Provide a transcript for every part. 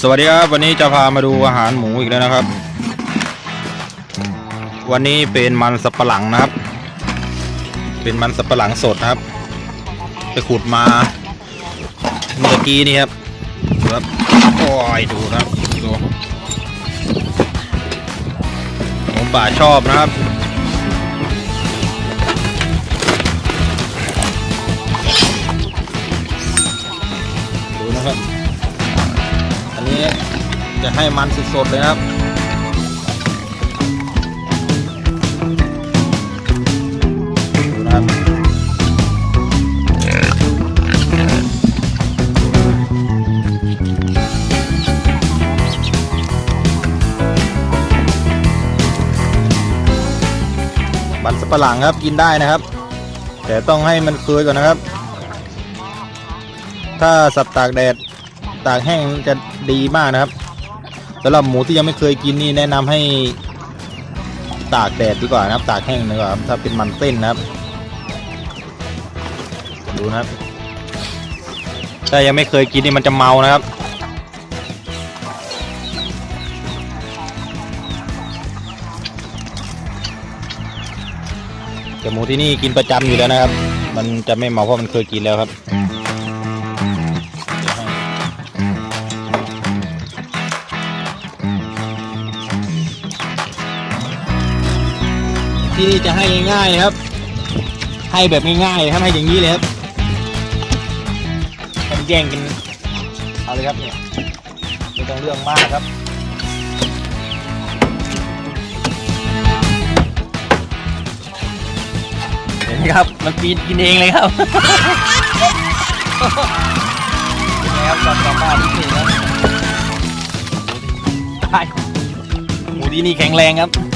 สวัสดีครับ วันนี้จะพามาดูอาหารหมูอีกแล้วนะครับ วันนี้เป็นมันสับปะหลังนะครับ เป็นมันสับปะหลังสดนะครับ ไปขุดมาเมื่อกี้นี่ครับครับโอ้ยดูนะครับดูผมป่าชอบนะครับ อันนี้จะให้มันสดๆเลยครับดูนะครับมันสับปะหลังครับกินได้นะครับ แต่ต้องให้มันเคยก่อนนะครับ ถ้าสับตากแดด ตากแห้งจะดีมากนะครับสำหรับหมูที่ยังไม่เคยกินนี่แนะนำให้ตากแดดดีกว่านะครับ ตากแห้งดีกว่าถ้าเป็นมันเต้นนะครับ ดูนะครับถ้ายังไม่เคยกินนี่มันจะเมานะครับแต่หมูที่นี่กินประจำอยู่แล้วนะครับ มันจะไม่เมาเพราะมันเคยกินแล้วครับ ที่นี่จะให้ง่ายๆครับ ให้แบบง่ายๆครับให้อย่างนี้เลยครับมันแย่งกันเอาเลยครับเนี่ยไม่ต้องเรื่องมากครับเห็นไหมครับมันปีนกินเองเลยครับเป็นไงครับความสามาที่นี่ครับตายหมูที่นี่แข็งแรงครับ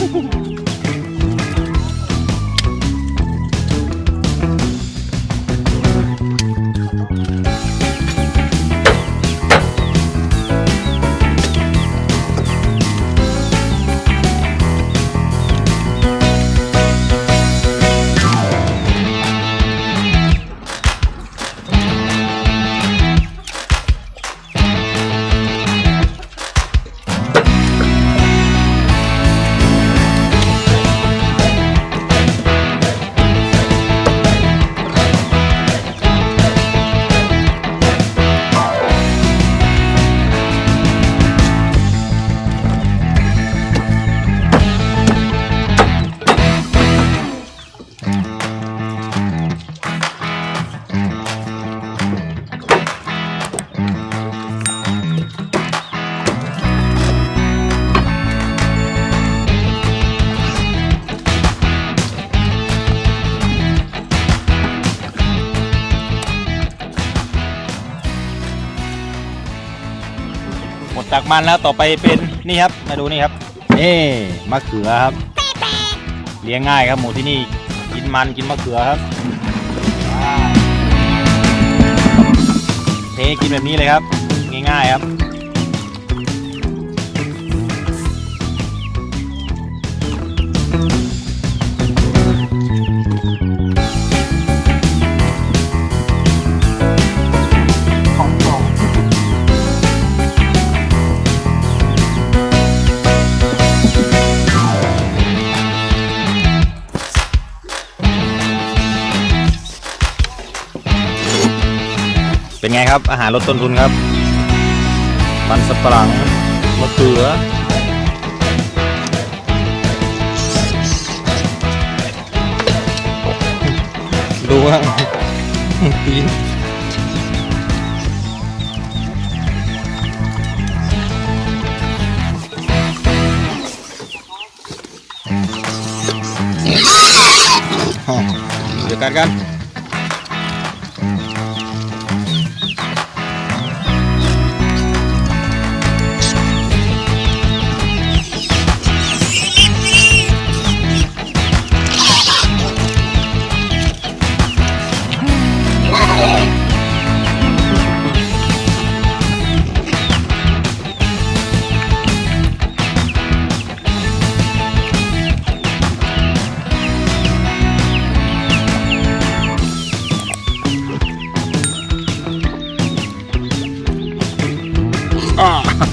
หมดจากมันแล้วต่อไปเป็นนี่ครับ มาดูนี่ครับนี่มะเขือครับ เลี้ยงง่ายครับหมูที่นี่กินมันกินมะเขือครับเทกินแบบนี้เลยครับ ง่ายๆครับ เป็นไงครับ อาหารลดต้นทุนครับ มันสับปะหลังมะเขือดูว่าปีนเดี๋ยวกันกัน